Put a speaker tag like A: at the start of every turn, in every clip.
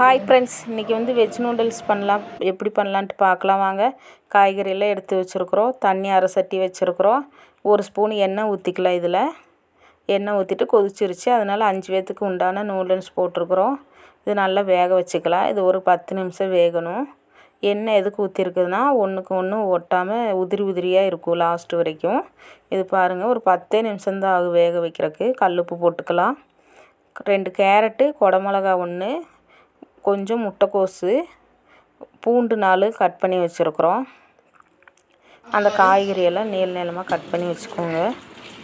A: Hi friends இன்றைக்கி வந்து veg noodles பண்ணலாம். எப்படி பண்ணலான்ட்டு பார்க்கலாம் வாங்க. காய்கறியெல்லாம் எடுத்து வச்சுருக்குறோம். தண்ணி அரை சட்டி வச்சுருக்குறோம். ஒரு ஸ்பூன் எண்ணெய் ஊற்றிக்கலாம் இதில். எண்ணெய் ஊற்றிட்டு கொதிச்சிருச்சு. அதனால் அஞ்சு பேர்த்துக்கு உண்டான நூடுல்ஸ் போட்டிருக்குறோம். இது நல்லா வேக வச்சுக்கலாம். இது ஒரு பத்து நிமிஷம் வேகணும். எண்ணெய் எதுக்கு ஊற்றிருக்குதுன்னா ஒன்றுக்கு ஒன்று ஒட்டாமல் உதிரி உதிரியாக இருக்கும் லாஸ்ட் வரைக்கும். இது பாருங்கள் ஒரு பத்தே நிமிஷம்தான் ஆகும் வேக வைக்கிறதுக்கு. கல்லுப்பு போட்டுக்கலாம். ரெண்டு கேரட்டு குடமிளகா ஒன்று கொஞ்சம் முட்டைக்கோஸு பூண்டு நாலு கட் பண்ணி வச்சுருக்குறோம். அந்த காய்கறியெல்லாம் நீள நீளமாக கட் பண்ணி வச்சுக்கோங்க.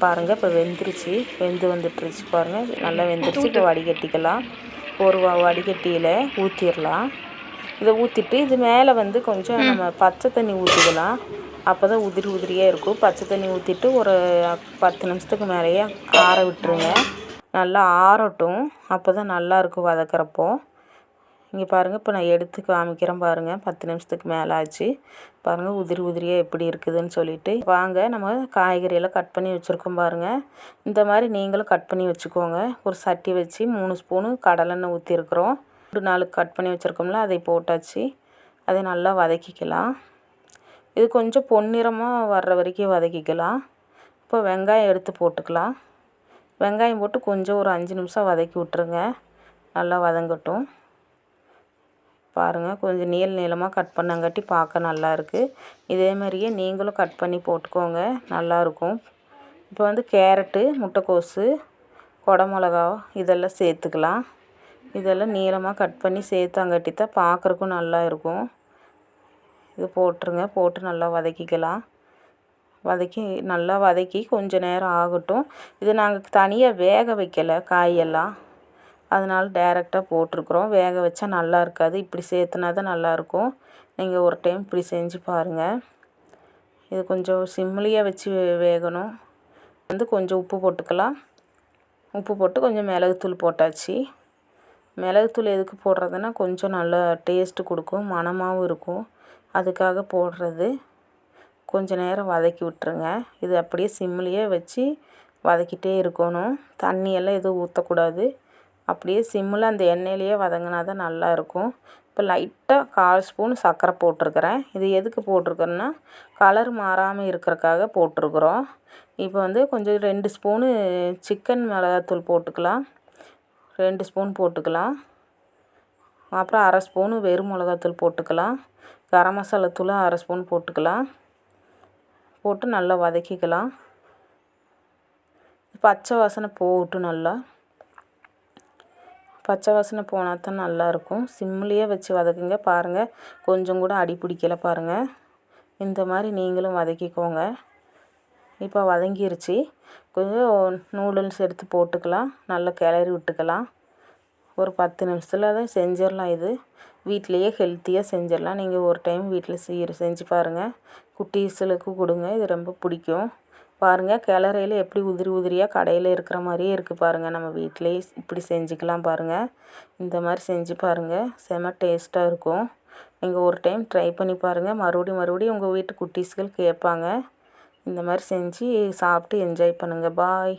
A: பாருங்கள் இப்போ வெந்துருச்சு. வெந்து வந்துட்டுருச்சு பாருங்கள் நல்லா வெந்துருச்சு. இப்போ வடிகட்டிக்கலாம். ஒரு வடிகட்டியில் ஊற்றிடலாம் இதை ஊற்றிட்டு இது மேலே வந்து கொஞ்சம் நம்ம பச்சை தண்ணி ஊற்றிக்கலாம் அப்போ தான் உதிரி உதிரியாக இருக்கும். பச்சை தண்ணி ஊற்றிட்டு ஒரு பத்து நிமிஷத்துக்கு மேலேயே ஆற விட்டுருங்க. நல்லா ஆறட்டும். அப்போ தான் நல்லாயிருக்கும் வதக்கிறப்போ. இங்கே பாருங்கள் இப்போ நான் எடுத்து காமிக்கிறேன் பாருங்கள் பத்து நிமிஷத்துக்கு மேலே ஆச்சு. பாருங்கள் உதிரி உதிரியாக எப்படி இருக்குதுன்னு சொல்லிட்டு. வாங்க நம்ம காய்கறியெல்லாம் கட் பண்ணி வச்சுருக்கோம் பாருங்கள் இந்த மாதிரி நீங்களும் கட் பண்ணி வச்சுக்கோங்க. ஒரு சட்டி வச்சு மூணு ஸ்பூனு கடலெண்ணெய் ஊற்றிருக்குறோம் ஒரு நாலு கட் பண்ணி வச்சுருக்கோம்ல அதை போட்டாச்சு. அதை நல்லா வதக்கிக்கலாம். இது கொஞ்சம் பொன்னிறமாக வர்ற வரைக்கும் வதக்கிக்கலாம். இப்போ வெங்காயம் எடுத்து போட்டுக்கலாம். வெங்காயம் போட்டு கொஞ்சம் ஒரு அஞ்சு நிமிஷம் வதக்கி விட்ருங்க நல்லா வதங்கட்டும். பாருங்கள் கொஞ்சம் நீள் நீளமாக கட் பண்ணங்காட்டி பார்க்க நல்லா இருக்குது இதே மாதிரியே நீங்களும் கட் பண்ணி போட்டுக்கோங்க. நல்லாயிருக்கும் இப்போ வந்து கேரட்டு முட்டைக்கோஸு கொடமிளகா இதெல்லாம் சேர்த்துக்கலாம். இதெல்லாம் நீளமாக கட் பண்ணி சேர்த்தாங்காட்டி தான் பார்க்குறக்கும் நல்லா இருக்கும் இது போட்டுருங்க. போட்டு நல்லா வதக்கிக்கலாம். வதக்கி நல்லா வதக்கி கொஞ்சம் நேரம் ஆகட்டும். இது நாங்கள் தனியாக வேக வைக்கலை காயெல்லாம். அதனால் டேரெக்டாக போட்டிருக்குறோம். வேக வச்சா நல்லா இருக்காது. இப்படி சேர்த்துனா தான் நல்லாயிருக்கும் நீங்கள் ஒரு டைம் இப்படி செஞ்சு பாருங்கள் இது கொஞ்சம் சிம்லியே வச்சு வேகணும். வந்து கொஞ்சம் உப்பு போட்டுக்கலாம். உப்பு போட்டு கொஞ்சம் மிளகுத்தூள் போட்டாச்சு. மிளகுத்தூள் எதுக்கு போடுறதுன்னா கொஞ்சம் நல்லா டேஸ்ட்டு கொடுக்கும். மணமாகவும் இருக்கும். அதுக்காக போடுறது. கொஞ்சம் நேரம் வதக்கி விட்டுருங்க. இது அப்படியே சிம்லேயே வச்சு வதக்கிட்டே இருக்கணும். தண்ணியெல்லாம் எதுவும் ஊற்றக்கூடாது அப்படியே சிம்மில் அந்த எண்ணெயிலேயே வதங்கினா தான் நல்லாயிருக்கும். இப்போ லைட்டாக கால் ஸ்பூன் சர்க்கரை போட்டிருக்கிறேன். இது எதுக்கு போட்டிருக்கேன்னா கலர் மாறாமல் இருக்கிறக்காக போட்டிருக்குறோம். இப்போ வந்து கொஞ்சம் ரெண்டு ஸ்பூனு சிக்கன் மிளகாத்தூள் போட்டுக்கலாம். ரெண்டு ஸ்பூன் போட்டுக்கலாம். அப்புறம் அரை ஸ்பூனு வெறும் மிளகாத்தூள் போட்டுக்கலாம். கரம் மசாலா தூளும் அரை ஸ்பூன் போட்டுக்கலாம். போட்டு நல்லா வதக்கிக்கலாம். பச்சை வாசனை போகட்டும் நல்லா. பச்சை வாசனை போனால் தான் நல்லாயிருக்கும். சிம்லேயே வச்சு வதக்குங்க பாருங்கள் கொஞ்சம் கூட அடி பிடிக்கல பாருங்கள் இந்த மாதிரி நீங்களும் வதக்கிக்கோங்க. இப்போ வதங்கிருச்சு. கொஞ்சம் நூடுல்ஸ் எடுத்து போட்டுக்கலாம். நல்லா கிளறி விட்டுக்கலாம். ஒரு பத்து நிமிஷத்தில் தான் செஞ்சிடலாம் இது. வீட்டிலையே ஹெல்த்தியாக செஞ்சிடலாம். நீங்கள் ஒரு டைம் வீட்டில் செய்கிற செஞ்சு பாருங்கள் குட்டீஸுகளுக்கு கொடுங்க. இது ரொம்ப பிடிக்கும். பாருங்கள் கிளறையில் எப்படி உதிரி உதிரியாக கடையில் இருக்கிற மாதிரியே இருக்குது பாருங்கள் நம்ம வீட்டிலேயே இப்படி செஞ்சுக்கலாம் பாருங்கள் இந்த மாதிரி செஞ்சு பாருங்கள் செம டேஸ்ட்டாக இருக்கும். நீங்கள் ஒரு டைம் ட்ரை பண்ணி பாருங்கள் மறுபடியும் மறுபடியும் உங்கள் வீட்டு குட்டீஸ்கள் கேட்பாங்க. இந்த மாதிரி செஞ்சு சாப்பிட்டு என்ஜாய் பண்ணுங்கள் பாய்.